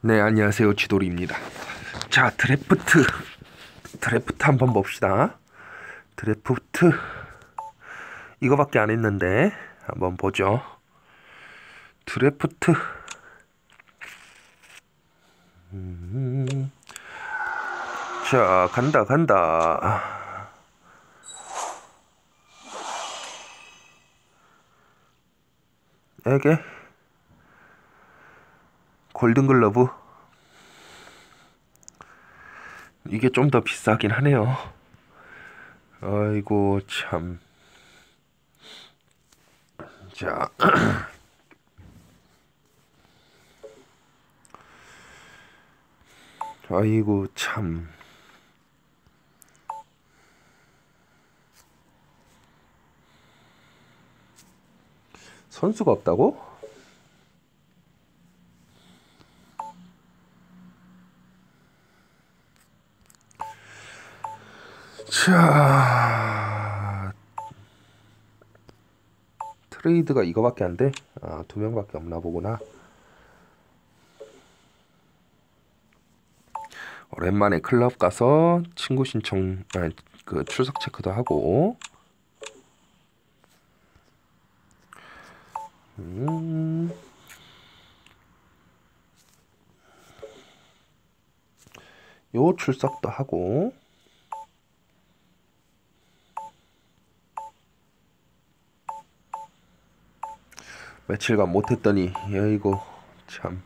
네, 안녕하세요. 지돌이입니다. 자, 드래프트. 드래프트 한번 봅시다. 드래프트. 이거밖에 안 했는데, 한번 보죠. 드래프트. 음. 자, 간다, 간다. 에게. 골든글러브 이게 좀 더 비싸긴 하네요 아이고 참 자. 아이고 참 선수가 없다고? 자 트레이드가 이거밖에 안 돼? 아, 두 명밖에 없나 보구나. 오랜만에 클럽 가서 친구 신청, 아, 그 출석 체크도 하고. 음. 요 출석도 하고. 며칠간 못했더니 여이고 참.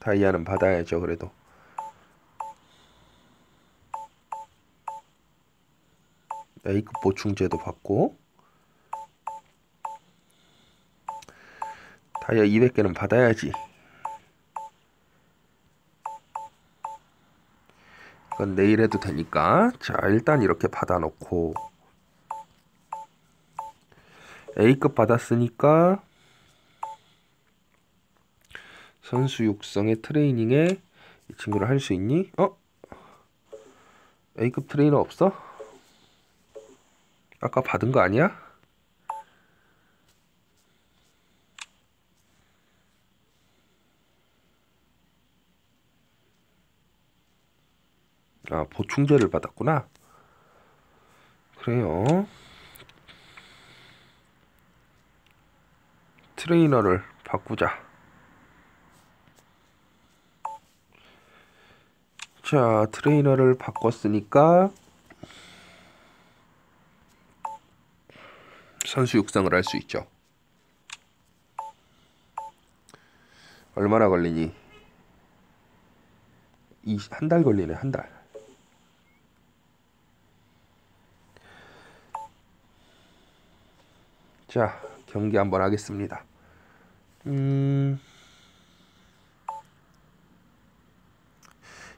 다이아는 받아야죠 그래도. A급 보충제도 받고 다이아 200개는 받아야지. 이건 내일 해도 되니까. 자 일단 이렇게 받아놓고 A급 받았으니까 선수 육성의 트레이닝에 이 친구를 할 수 있니? 어? A급 트레이너 없어? 아까 받은 거 아니야? 아, 보충제를 받았구나. 그래요. 트레이너를 바꾸자. 자, 트레이너를 바꿨으니까 선수 육성을 할 수 있죠. 얼마나 걸리니? 이한달 걸리네, 한 달. 자, 경기 한번 하겠습니다. 음,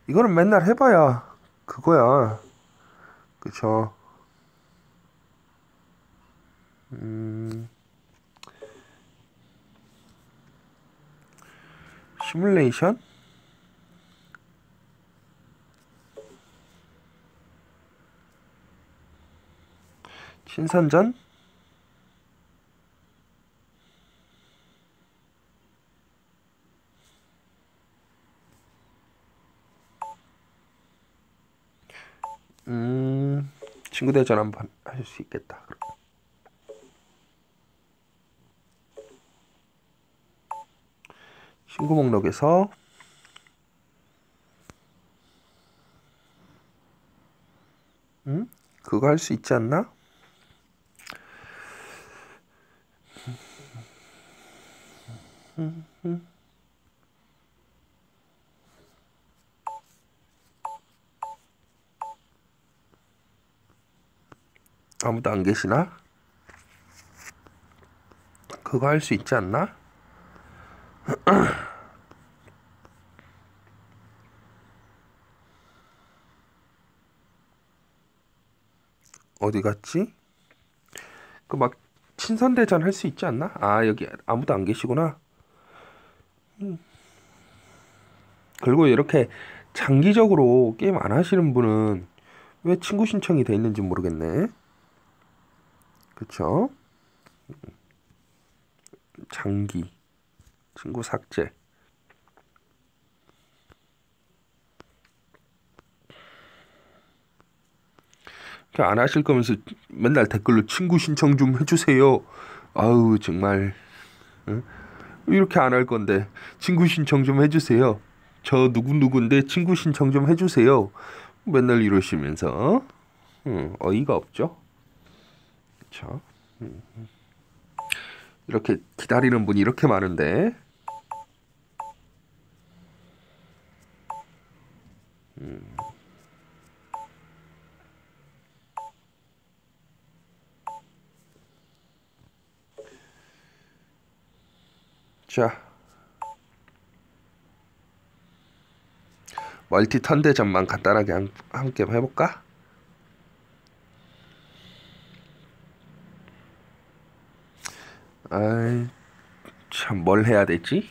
이거는 맨날 해봐야 그거야. 그쵸? 음, 시뮬레이션? 신선전? 음, 친구 대전 한번 하실 수 있겠다. 친구 목록에서 음? 그거 할 수 있지 않나? 아무도 안 계시나? 그거 할 수 있지 않나? 어디 갔지? 그 막 친선대전 할 수 있지 않나? 아 여기 아무도 안 계시구나. 음. 그리고 이렇게 장기적으로 게임 안 하시는 분은 왜 친구 신청이 돼 있는지 모르겠네. 그쵸? 장기 친구 삭제. 안 하실 거면서 맨날 댓글로 친구 신청 좀 해주세요. 아우 정말 응? 이렇게 안 할 건데 친구 신청 좀 해주세요. 저 누구 누구인데 친구 신청 좀 해주세요. 맨날 이러시면서 응, 어이가 없죠. 그렇죠. 이렇게 기다리는 분이 이렇게 많은데 음. 자 멀티 턴대 전만 간단하게 한, 함께 해볼까? 아이 참 뭘 해야 되지?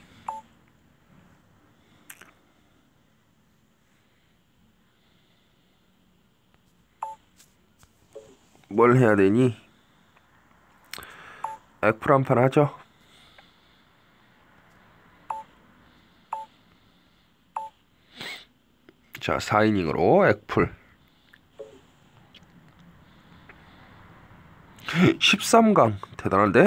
뭘 해야 되니? 액풀 한판 하죠. 자, 4이닝으로 액풀. 13강 대단한데?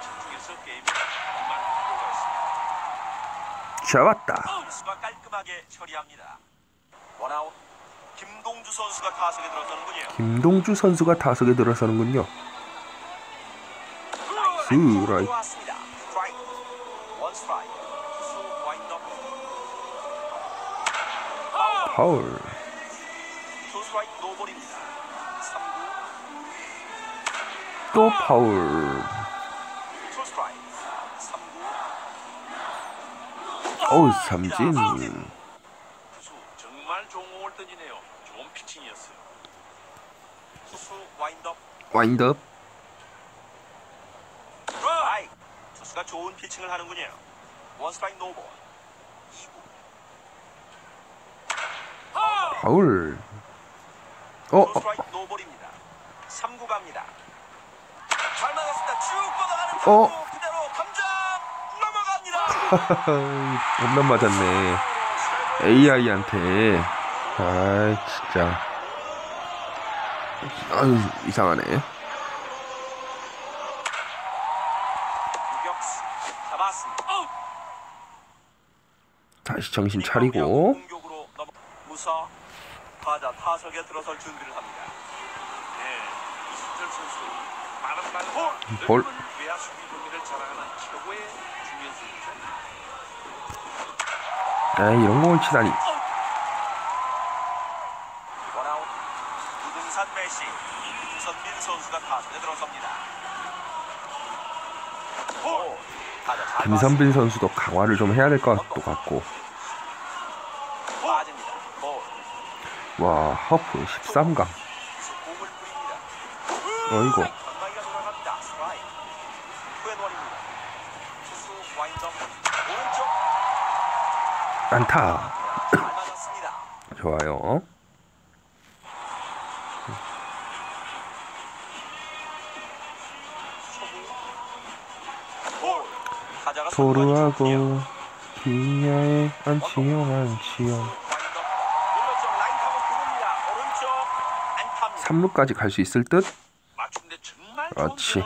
집중해서 게임에 임할 필요가 있습니다. 잡았다. 수가 깔끔하게 처리합니다. 원아웃. 김동주 선수가 타석에 들어서는군요. 김동주 선수가 타석에 들어서는군요. 스라이. 들어왔습니다. 스트라이크. 원 스트라이 파울. 투 스트라이크 노볼입니다. 3구. 또 파울. 투 스트라이크. 3구. 어우, 삼진. 와인더. 와인드업. 스트라이크. 투수가 좋은 피칭을 하는군요. 원 스트라이크 노볼. 2구. 파울. 어, 투 어, 스트라이크 노볼입니다. 3구 갑니다. 잘 맞았습니다. 쭉 뻗어가는 어. 타구 그대로 담장 넘어갑니다. 홈런 맞았네. AI한테. 아이, 진짜. 아유, 이상하네. 다시 정신 차리고. 무사 타자 타석에 들어설 준비를 합니다. 네, 이승철 선수 빠른 발로 볼. 외야 수비 범위를 자랑하는 최고의 중견수이죠. 에이, 이런 공을 치다니. 원아웃 우등산 메시 선민 선수가 타석에 들어섭니다. 김선빈 선수도 강화를 좀 해야 될 것도 같고. 와, 허프 13강. 공을 뿌립니다. 어이구. 안타. 좋아요. 토르하고 기아에 안치요 안치요 3루까지 갈 수 있을 듯. 그렇지.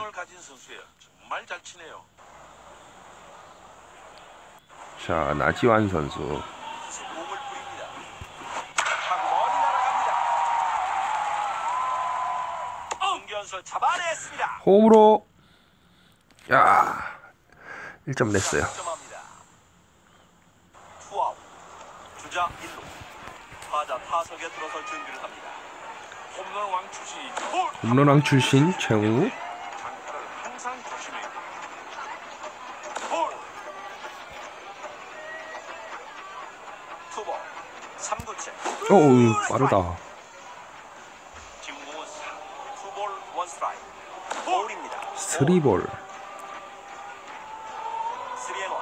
자, 나지완 선수. 호흡으로. 야 1점 냈어요. 주자 1루. 타자 타석에 들어설 준비를 합니다. 홈런왕 출신 최우 장타를 항상 조심해야 됩니다. 볼. 투볼. 3구째. 어우 빠르다. 스리볼 스리앤원.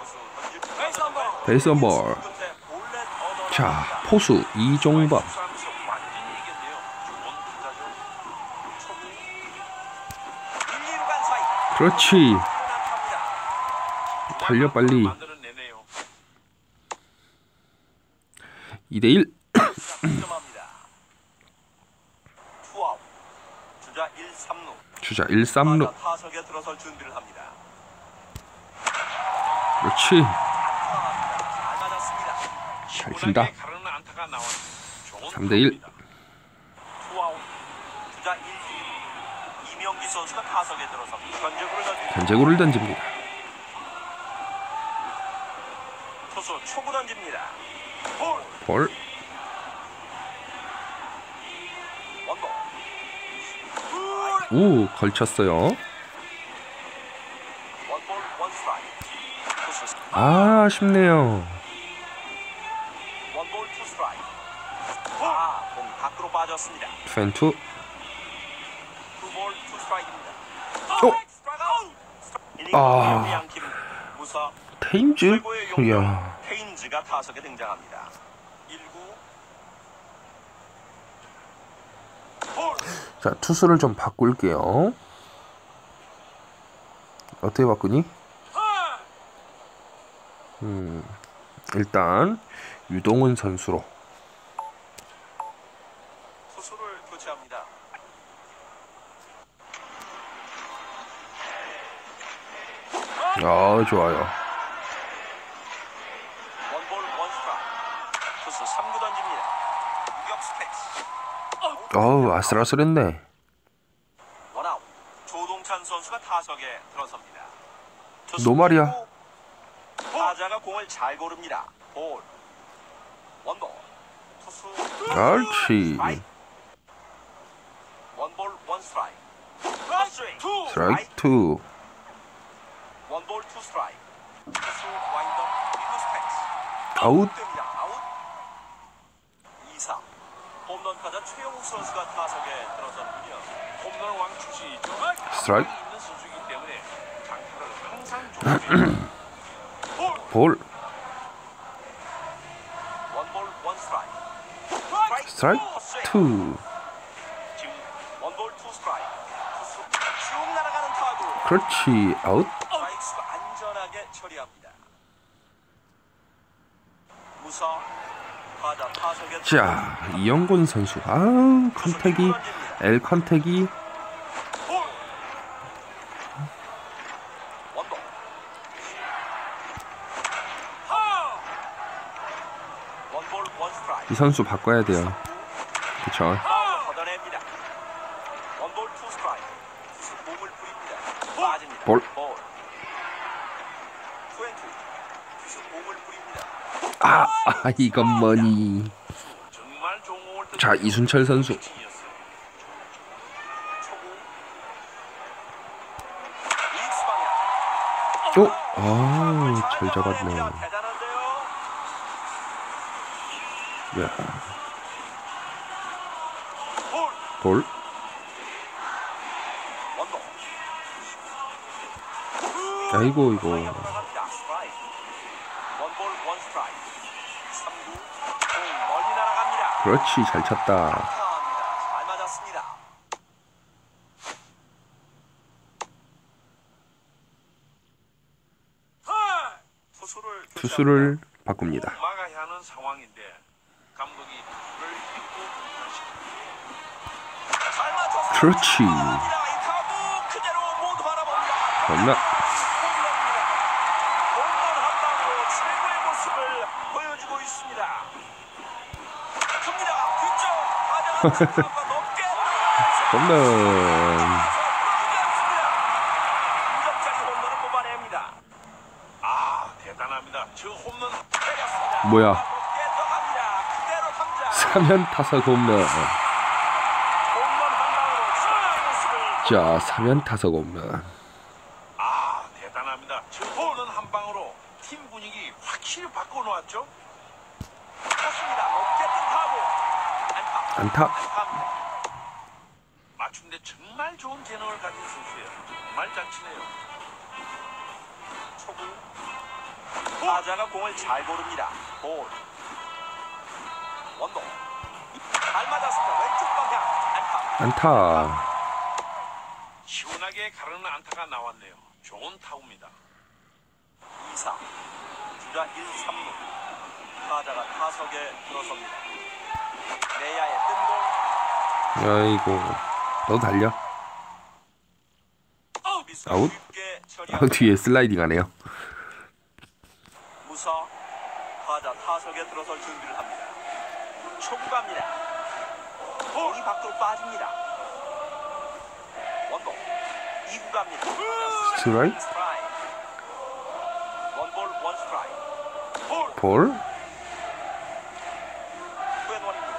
투수 던질 베이스 한번. 베이스 원볼 끝에 볼넷 얻어냅니다. 자 포수 이종범 그렇지. 달려 빨리 만들어내네요. 2대1 득점합니다. 투아웃. 주자 1, 3루. 주자 1, 3루 타석에 들어설 준비를 합니다. 그렇지 잘 맞았습니다. 잘 친다 시원하게 가르는 안타가 나온 좋은 3대 1. 선수가 타석에 들어서 견제구를 던집니다. 견제구를 던집니다. 투수 초구 던집니다. 볼. 볼. 우 걸쳤어요. 아, 아쉽네요. 원볼 투 아. 테임즈 이야 테인즈가 타석에 등장합니다. 1구 볼. 자 투수를 좀 바꿀게요 어떻게 바꾸니? 음 일단 유동훈 선수로 투수를 교체합니다. 아 좋아요 원볼 원 스트라이크. 투수 3구 던집니다. 유격수 패스. 어우 아슬아슬했네 원아웃. 조동찬 선수가 타석에 들어섭니다. 투수 노말이야. 타자가 공을 잘 고릅니다. 볼. 원볼. 투수. 스트라이크. 원볼 원 스트라이크. 스트라이크 투. 아웃 됩니다. 아웃. 2사. 홈런 타자 최용욱 선수가 타석에 들어섰군요. 홈런 왕 출신이죠. 스트라이크. 선수이기 때문에 장타를 항상 조심해야 볼 원볼 원 스트라이크. 스트라이크 투 지금 원볼 투 스트라이크. 투수 쭉 날아가는 타구. 그렇지 아웃 스트라이크수가 안전하게 처리합니다. 무사 타 자 이영곤 선수 아우 컨택이 L 컨택이 볼. 이 선수 바꿔야 돼요 그쵸 아, 걷어냅니다. 원볼 아, 아 이건 뭐니 자 이순철 선수 피칭이었어요. 초구. 윙스 방향. 어? 아잘 잡았네 대단한데요. 야, 볼. 아이고 이거 나갑니다. 스트라이크. 원볼 원 스트라이크. 3구. 공 멀리 날아갑니다. 그렇지 잘 쳤다. 감사합니다. 잘 맞았습니다. 투수를 바꿉니다. 막아야 하는 니다. 뭐야? 높게 떠갑니다. 그대로 탐장. 사면 타석 홈런. 홈런 자, 사면 타석 홈런. 아 대단합니다. 저 홈런 한 방으로 팀 분위기 확실히 바꿔놓았죠. 쳤습니다. 높게 뜬 타구. 안타. 맞춤대 정말 좋은 재능을 가진 선수예요. 정말 잘 치네요. 초구. 타자가 공을 잘 고릅니다. 볼. 원도. 잘 맞았습니다. 왼쪽 방향. 안타. 안타. 시원하게 가르는 안타가 나왔네요. 좋은 타구입니다. 2사. 주자 1, 3루. 타자가 타석에 들어섭니다. 아이고. 너 달려. 아웃? 아. 뒤에 슬라이딩 하네요. 무사. 타자 타석에 들어설 준비를 합니다. 초구 갑니다. 공이 밖으로 빠집니다. 원볼. 2구 갑니다. 스트라이크. 스트라이크. 원볼 원 스트라이크. 볼. 볼. 투앤원입니다.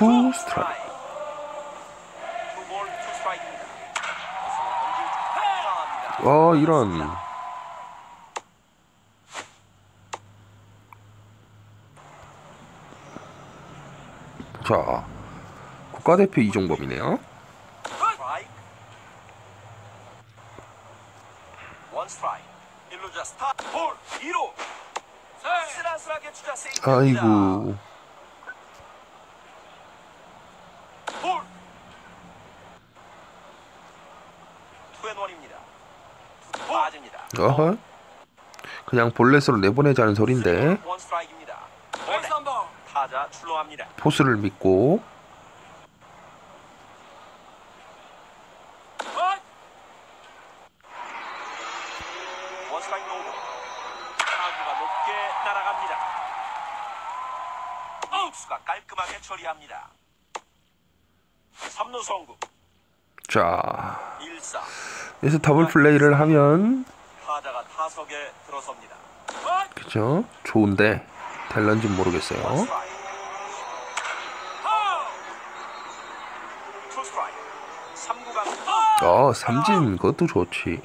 투 스트라이크. 어, 이런. 자, 국가대표 이종범이네요. 스트라이크. 원 스트라이크. 1루자 스타. 볼. 2루. 쓰라쓰라게 주자 세이브입니다. 아이고. 볼. 투앤원입니다. 빠집니다. 어허. 그냥 볼넷으로 내보내자는 소린데. 포수를 믿고 원 스트라이크 노볼. 타구가 높게 날아갑니다. 수가 깔끔하게 처리합니다. 3루 성구. 자 1사. 여기서 더블 플레이를 하면 타자가 타석에 들어섭니다. 그죠? 좋은데 될런지 모르겠어요. 원 스트라이크. 투 스트라이크. 3구 갑니다. 어 삼진 그것도 좋지.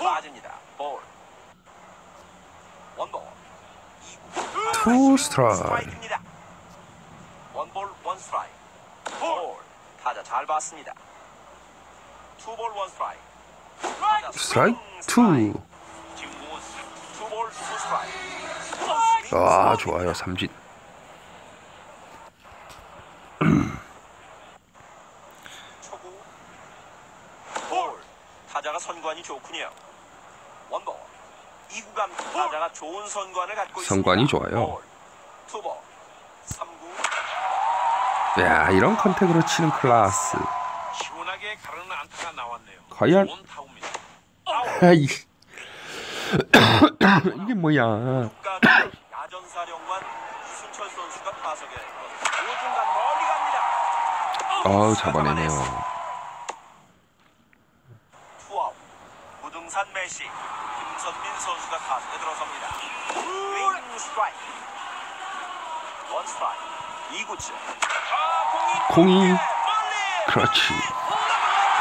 빠집니다. 볼. 원볼. 2구. 투 스트라이크. 스트라이크입니다. 원볼 원 스트라이크. 볼. 봤습니다. 투볼 원 스트라이크. 스트라이크 투. 아 좋아요 삼진. 초구. 볼. 타자가 선관이 좋군요. 원볼. 2구 감 타자가 좋은 선관을 갖고 선관이 있습니다. 좋아요. 볼. 투볼. 3구. 야 이런 컨택으로 치는 클라스. 시원하게 가르는 안타가 나왔네요. 과연? 아이 이게 뭐야? 아우 잡아내네요. 투아웃. 무등산 메시 김선민 선수가 타석에 들어섭니다. 윙 스트라이크. 원 스트라이크. 2구째. 아, 공이 멀리. 그렇지.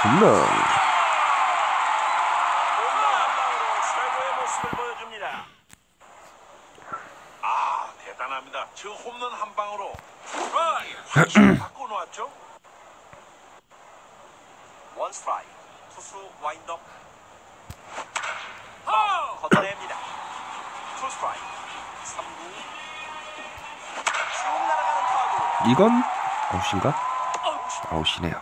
홈런. 아 대단합니다. 저 홈런 한 방으로 팀 분위기 확실히 바꿔 놓았죠. 원 스트라이크. 투수 와인더. 걷어냅니다. 투 스트라이크. 이건 아웃인가? 아웃이네요.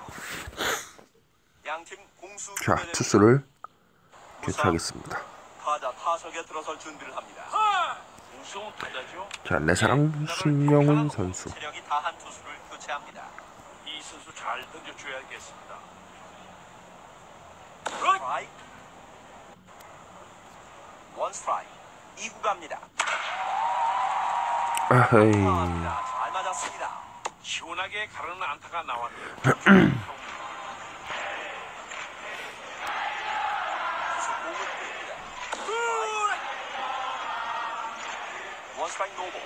자 투수를 교체하겠습니다. 자 내 사랑 신영훈 선수. 체력이 다한 투수를 교체합니다. 이 선수 잘 던져줘야겠습니다. 스트라이크. 원 스트라이크. 2구 갑니다. 아헤이. 시원하게 가르는 안타가 나왔네요. 뜹니다.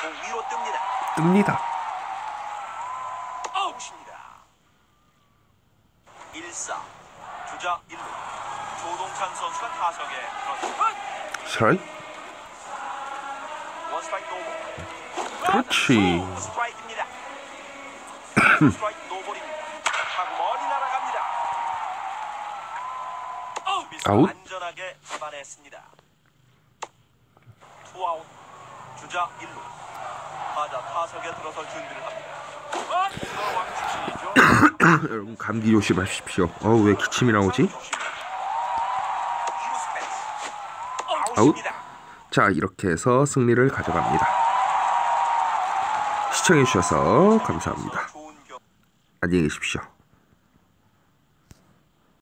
공 위로 뜹니다. 뜹니다. 아웃입니다. 1사 주자 1루 조동찬 선수가 타석에 들어섰습니다. 스트라이크. 원스트라이크 노볼. 그렇지. 노볼입니다. 멀리 날아갑니다. 수비수 아웃. 안전하게 잡아냈습니다. 투아웃. 주자 1루. 타자 타석에 들어설 준비를 합니다. 여러분 감기 조심하십시오. 어우 왜 기침이 나오지? 펜스. 아웃. 자 이렇게 해서 승리를 가져갑니다. 시청해주셔서 감사합니다. 안녕히 계십시오.